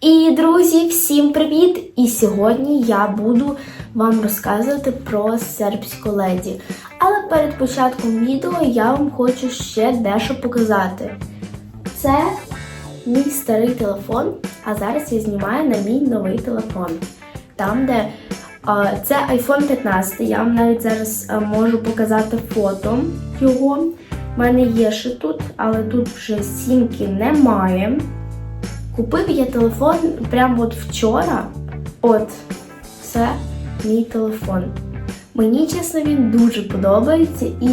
І друзі, всім привіт! І сьогодні я буду вам розказувати про сербську леді. Але перед початком відео я вам хочу ще дещо показати. Це мій старий телефон, а зараз я знімаю на мій новий телефон. Там, де а, це iPhone 15. Я вам навіть зараз можу показати фото його. У мене є ще тут, але тут вже сімки немає. Купив я телефон прямо от вчора. От, це мій телефон. Мені, чесно, він дуже подобається і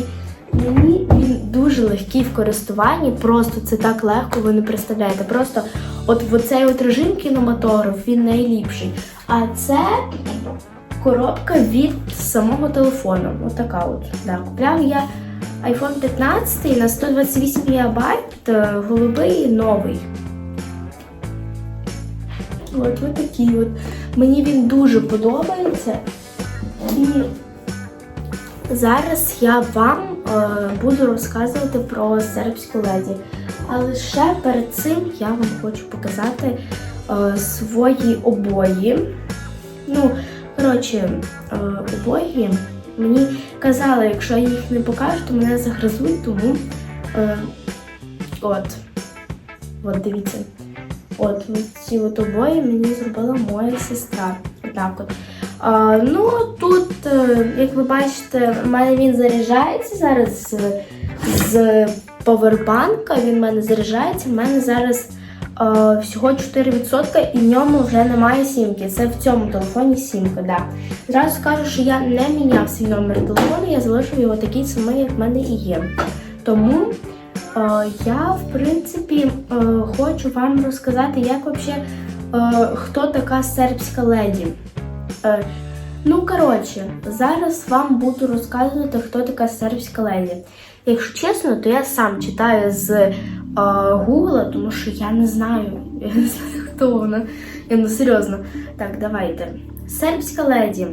мені він дуже легкий в користуванні. Просто це так легко, ви не представляєте. Просто от в оцей от режим кінематограф він найліпший. А це коробка від самого телефону. Отака от. Да. Купляв я iPhone 15 на 128 ГБ, е, голубий новий. От ось такий от. Мені він дуже подобається. І зараз я вам е, буду розказувати про сербську леді. Але ще перед цим я вам хочу показати е, свої обої. Ну, коротше, е, обої. Мені казали, якщо я їх не покажу, то мене загризуть, тому е, от. От дивіться. От ці от обої мені зробила моя сестра. Отак от. А, ну тут, е, як ви бачите, в мене він заряджається зараз з, повербанка. Він в мене заряджається. В мене зараз е, всього 4% і в ньому вже немає сімки. Це в цьому телефоні сімка. Да. Зразу скажу, що я не міняв свій номер телефону, я залишив його такий самий, як в мене і є. Тому Я, в принципі, е, хочу вам розказати, як вообще, е, хто така сербська леді. Е, Ну, коротше, зараз вам буду розказувати, хто така сербська леді. Якщо чесно, то я сам читаю з е, Гугла, тому що я не знаю, я не знаю, хто вона. Я ну серйозно. Так, давайте. Сербська леді.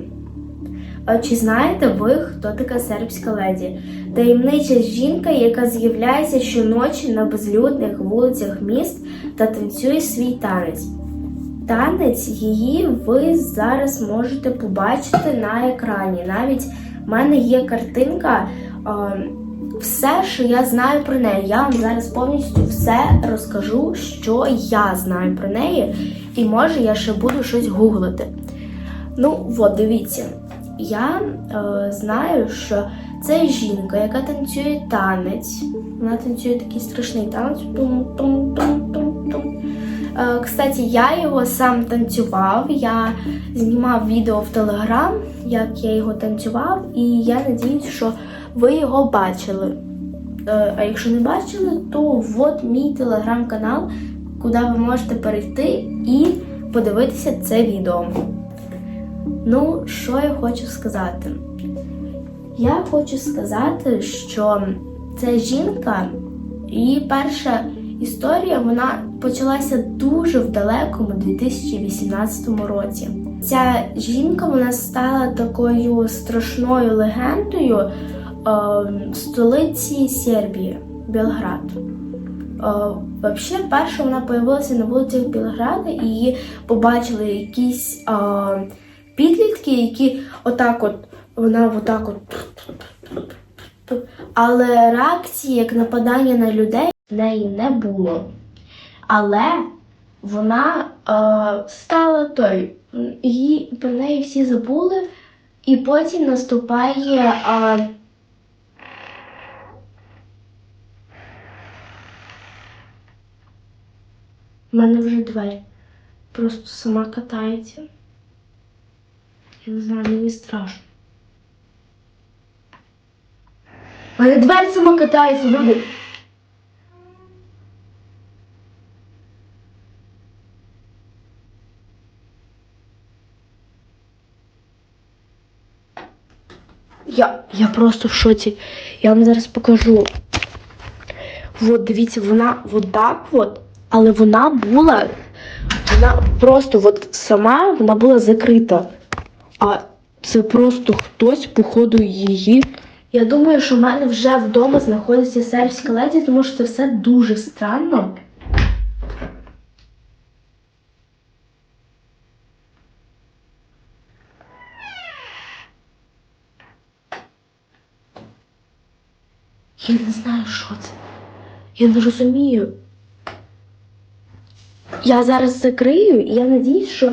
Чи знаєте ви, хто така сербська леді? Таємнича жінка, яка з'являється щоночі на безлюдних вулицях міст та танцює свій танець. Танець її ви зараз можете побачити на екрані. Навіть в мене є картинка. Все, що я знаю про неї. Я вам зараз повністю все розкажу, що я знаю про неї, і може я ще буду щось гуглити. Ну, от, дивіться. Я е, знаю, що це жінка, яка танцює танець. Вона танцює такий страшний танець. Тум-тум-тум-тум-тум. Е, кстати, я його сам танцював. Я знімав відео в Телеграм, як я його танцював, і я надіюсь, що ви його бачили. Е, а якщо не бачили, то от мій телеграм-канал, куди ви можете перейти і подивитися це відео. Ну, що я хочу сказати? Я хочу сказати, що ця жінка, її перша історія, вона почалася дуже в далекому 2018 році. Ця жінка вона стала такою страшною легендою е, столиці Сербії, Белград. Е, Взагалі, перша вона появилася на вулицях Білграда і її побачили якісь е, підлітки, які отак от, вона отак от. Але реакції, як нападання на людей, в неї не було. Але вона е, стала той, її про неї всі забули, і потім наступає. Е, У мене вже двері просто сама катається. Я не знаю, мені страшно. Мене двері сама катається, люди. Я, я просто в шоці. Я вам зараз покажу. От, дивіться, вона от так от, але вона була, вона просто от сама вона була закрита а це просто хтось, походу, її. Я думаю, що в мене вже вдома знаходиться серія скелеті, тому що це все дуже странно. Я не знаю, що це. Я не розумію. Я зараз закрию і я надіюсь, що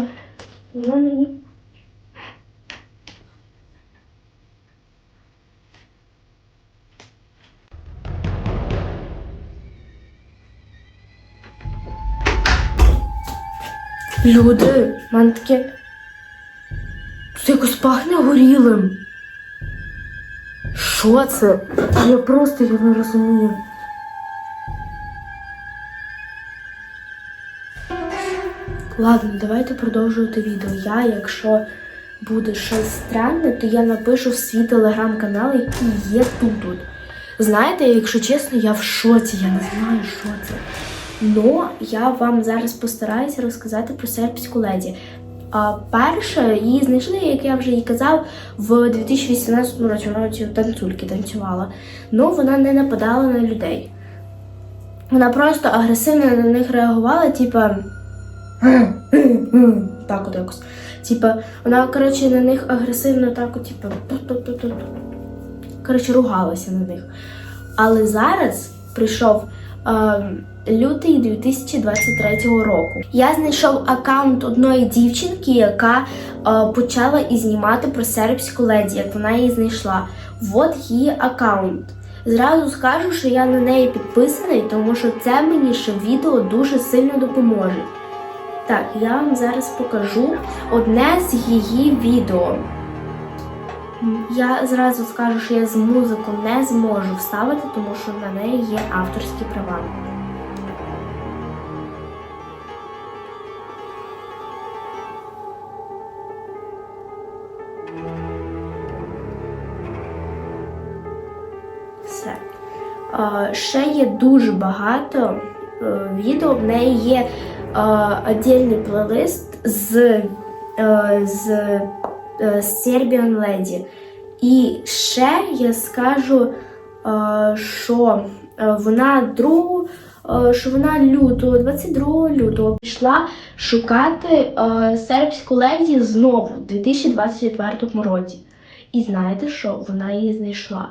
вона не... Люди, в мене таке. Це якось пахне горілим. Що це? Я просто я не розумію. Ладно, давайте продовжувати відео. Я, якщо буде щось странне, то я напишу в свій телеграм-канал, який є тут. Знаєте, якщо чесно, я в шоці, я не знаю, що це. Ну, я вам зараз постараюся розказати про сербську леді. Перше, її знайшли, як я вже і казав, в 2018 році вона танцюльки танцювала. Ну, вона не нападала на людей. Вона просто агресивно на них реагувала, типа. Так от якось. Типа, вона, коротше, на них агресивно так, от, типа. Коротше, ругалася на них. Але зараз прийшов е, лютий 2023 року. Я знайшов аккаунт одної дівчинки, яка е, почала і знімати про сербську леді, як вона її знайшла. Вот її аккаунт. Зразу скажу, що я на неї підписаний, тому що це мені ще відео дуже сильно допоможе. Так, я вам зараз покажу одне з її відео. Я зразу скажу, що я з музику не зможу вставити, тому що на неї є авторські права. Ще є дуже багато е, відео. В неї є е, отдельний плейлист з, е, з, Serbian Lady. І ще я скажу, що вона другу, що вона лютого, 22 лютого пішла шукати сербську леді знову у 2024 році. І знаєте що? Вона її знайшла.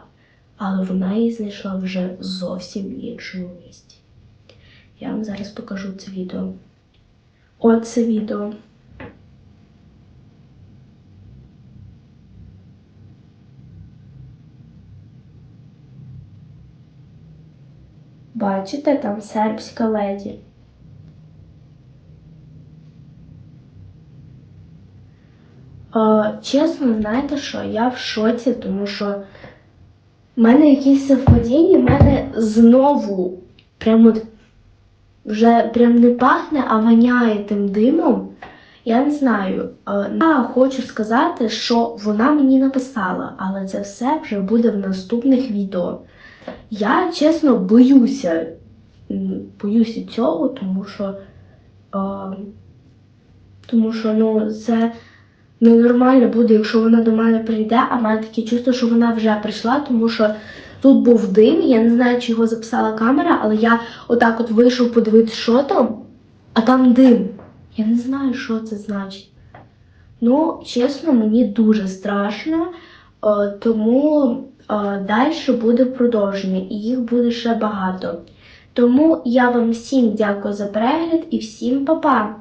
Але вона її знайшла вже зовсім в іншому місці. Я вам зараз покажу це відео. Оце відео. Бачите, там сербська леді. Е, чесно, знаєте що? Я в шоці, тому що в мене якісь совпадіння, в мене знову прямо вже прям не пахне, а воняє тим димом. Я не знаю. Я хочу сказати, що вона мені написала, але це все вже буде в наступних відео. Я чесно боюся, боюся цього, тому що, тому що ну, це ненормально буде, якщо вона до мене прийде, а в мене таке чувство, що вона вже прийшла, тому що тут був дим, я не знаю, чи його записала камера, але я отак от вийшов подивитися, що там, а там дим. Я не знаю, що це значить. Ну, чесно, мені дуже страшно, е, тому е, далі буде продовження, і їх буде ще багато. Тому я вам всім дякую за перегляд і всім па-па!